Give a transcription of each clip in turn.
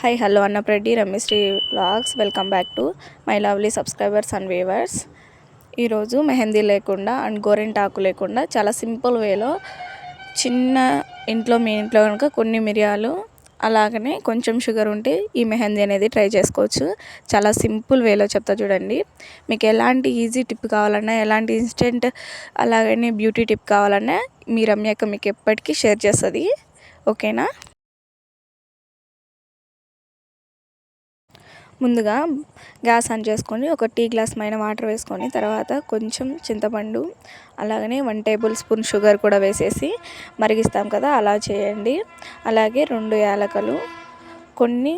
Hi hello Annapreddy Ramyasri vlogs welcome back to my lovely subscribers and viewers ఈరోజు మెహందీ లేకుండా and గోరింటాకు లేకుండా చాలా సింపుల్ వేలో చిన్న ఇంట్లో మీ ఇంట్లో కనుక కొన్ని మిరియాలు అలాగనే కొంచెం షుగర్ ఉంటే ఈ మెహందీ అనేది ట్రై చేసుకోవచ్చు. చాలా సింపుల్ వేలో చెప్తా చూడండి. మీకు ఎలాంటి ఈజీ టిప్ కావాలన్నా ఎలాంటి ఇన్స్టెంట్ అలాగనే బ్యూటీ టిప్ కావాలన్నా మీ రమ్యక మీకు ఎప్పటికీ షేర్ చేస్తుంది. ఓకేనా ముందుగా గ్యాస్ ఆన్ చేసుకొని ఒక టీ గ్లాస్ పైన వాటర్ వేసుకొని తర్వాత కొంచెం చింతపండు అలాగనే వన్ టేబుల్ స్పూన్ షుగర్ కూడా వేసేసి మరిగిస్తాం కదా అలా చేయండి. అలాగే రెండు యాలకలు కొన్ని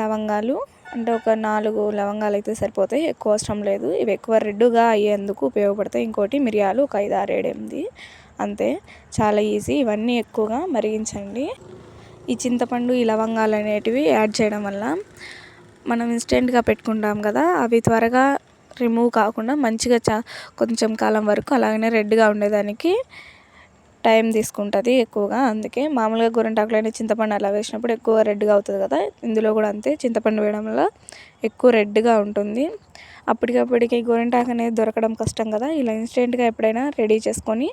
లవంగాలు అంటే ఒక నాలుగు లవంగాలు అయితే సరిపోతాయి ఎక్కువ అవసరం లేదు. ఇవి ఎక్కువ రెడ్డుగా అయ్యేందుకు ఉపయోగపడతాయి. ఇంకోటి మిరియాలు ఒక ఐదు ఆరు ఏడు ఎనిమిది అంతే. చాలా ఈజీ. ఇవన్నీ ఎక్కువగా మరిగించండి. ఈ చింతపండు ఈ లవంగాలు అనేటివి యాడ్ చేయడం వల్ల మనం ఇన్స్టెంట్గా పెట్టుకుంటాం కదా అవి త్వరగా రిమూవ్ కాకుండా మంచిగా చా కొంచెం కాలం వరకు అలాగనే రెడ్గా ఉండేదానికి టైం తీసుకుంటుంది ఎక్కువగా. అందుకే మామూలుగా గోరింటాకులైన చింతపండు అలా వేసినప్పుడు ఎక్కువ రెడ్గా అవుతుంది కదా ఇందులో కూడా అంతే. చింతపండు వేయడం వల్ల ఎక్కువ రెడ్గా ఉంటుంది. అప్పటికప్పటికి గోరింటాకు అనేది దొరకడం కష్టం కదా ఇలా ఇన్స్టెంట్గా ఎప్పుడైనా రెడీ చేసుకొని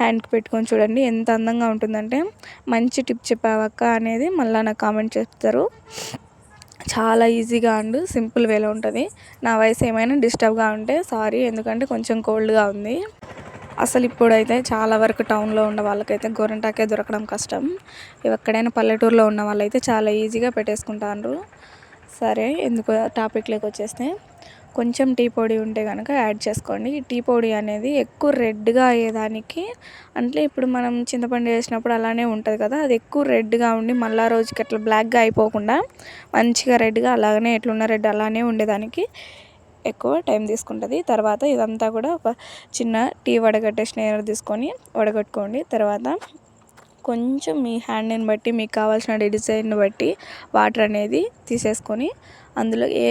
హ్యాండ్కి పెట్టుకొని చూడండి ఎంత అందంగా ఉంటుందంటే మంచి టిప్ చెప్పావక్క అనేది మళ్ళీ నాకు కామెంట్ చేస్తారు. చాలా ఈజీగా అండ్ సింపుల్ వేలో ఉంటుంది. నా వయసు ఏమైనా డిస్టర్బ్గా ఉంటే సారీ ఎందుకంటే కొంచెం కోల్డ్గా ఉంది. అసలు ఇప్పుడైతే చాలా వరకు టౌన్లో ఉన్న వాళ్ళకైతే గోరంటాకే దొరకడం కష్టం. ఎక్కడైనా పల్లెటూరులో ఉన్న వాళ్ళైతే చాలా ఈజీగా పెట్టేసుకుంటారు సరే ఎందుకు టాపిక్లోకి వచ్చేస్తే కొంచెం టీ పొడి ఉంటే కనుక యాడ్ చేసుకోండి. ఈ టీ పొడి అనేది ఎక్కువ రెడ్గా అయ్యేదానికి అంటే ఇప్పుడు మనం చింతపండు వేసినప్పుడు అలానే ఉంటుంది కదా అది ఎక్కువ రెడ్గా ఉండి మళ్ళా రోజుకి అట్లా బ్లాక్గా అయిపోకుండా మంచిగా రెడ్గా అలాగనే ఎట్లున్న రెడ్ అలానే ఉండేదానికి ఎక్కువ టైం తీసుకుంటుంది. తర్వాత ఇదంతా కూడా ఒక చిన్న టీ వడగట్టే స్నేహర్ తీసుకొని వడగట్టుకోండి. తర్వాత కొంచెం మీ హ్యాండ్ని బట్టి మీకు కావాల్సిన డిజైన్ బట్టి వాటర్ అనేది తీసేసుకొని అందులో ఏ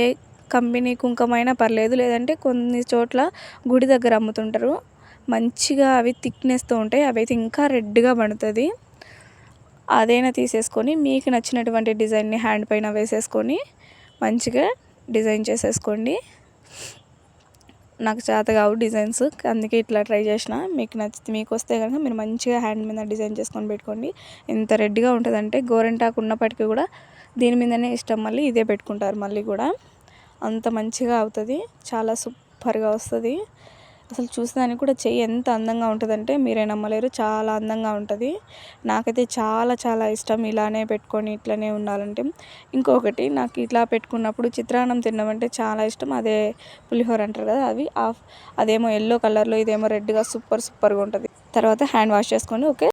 కంపెనీ కుంకుమైనా పర్లేదు లేదంటే కొన్ని చోట్ల గుడి దగ్గర అమ్ముతుంటారు. మంచిగా అవి థిక్నెస్తో ఉంటాయి అవి అయితే ఇంకా రెడ్గా పడుతుంది. అదైనా తీసేసుకొని మీకు నచ్చినటువంటి డిజైన్ని హ్యాండ్ పైన వేసేసుకొని మంచిగా డిజైన్ చేసేసుకోండి. నాకు చేత కావు డిజైన్స్ అందుకే ఇట్లా ట్రై చేసిన. మీకు నచ్చితే మీకు వస్తే కనుక మీరు మంచిగా హ్యాండ్ మీద డిజైన్ చేసుకొని పెట్టుకోండి. ఎంత రెడ్గా ఉంటుందంటే గోరెంటాకు ఉన్నప్పటికీ కూడా దీని మీదనే ఇష్టం మళ్ళీ ఇదే పెట్టుకుంటారు మళ్ళీ కూడా. అంత మంచిగా అవుతుంది. చాలా సూపర్గా వస్తుంది. అసలు చూసేదానికి కూడా చెయ్యి ఎంత అందంగా ఉంటుందంటే మీరే నమ్మలేరు చాలా అందంగా ఉంటుంది. నాకైతే చాలా చాలా ఇష్టం ఇలానే పెట్టుకొని ఇట్లనే ఉండాలంటే. ఇంకొకటి నాకు ఇట్లా పెట్టుకున్నప్పుడు చిత్రాన్నం తినడం చాలా ఇష్టం. అదే పులిహోర అంటారు కదా అవి. అదేమో ఎల్లో కలర్లో ఇదేమో రెడ్గా సూపర్ సూపర్గా ఉంటుంది. తర్వాత హ్యాండ్ వాష్ చేసుకోండి ఓకే?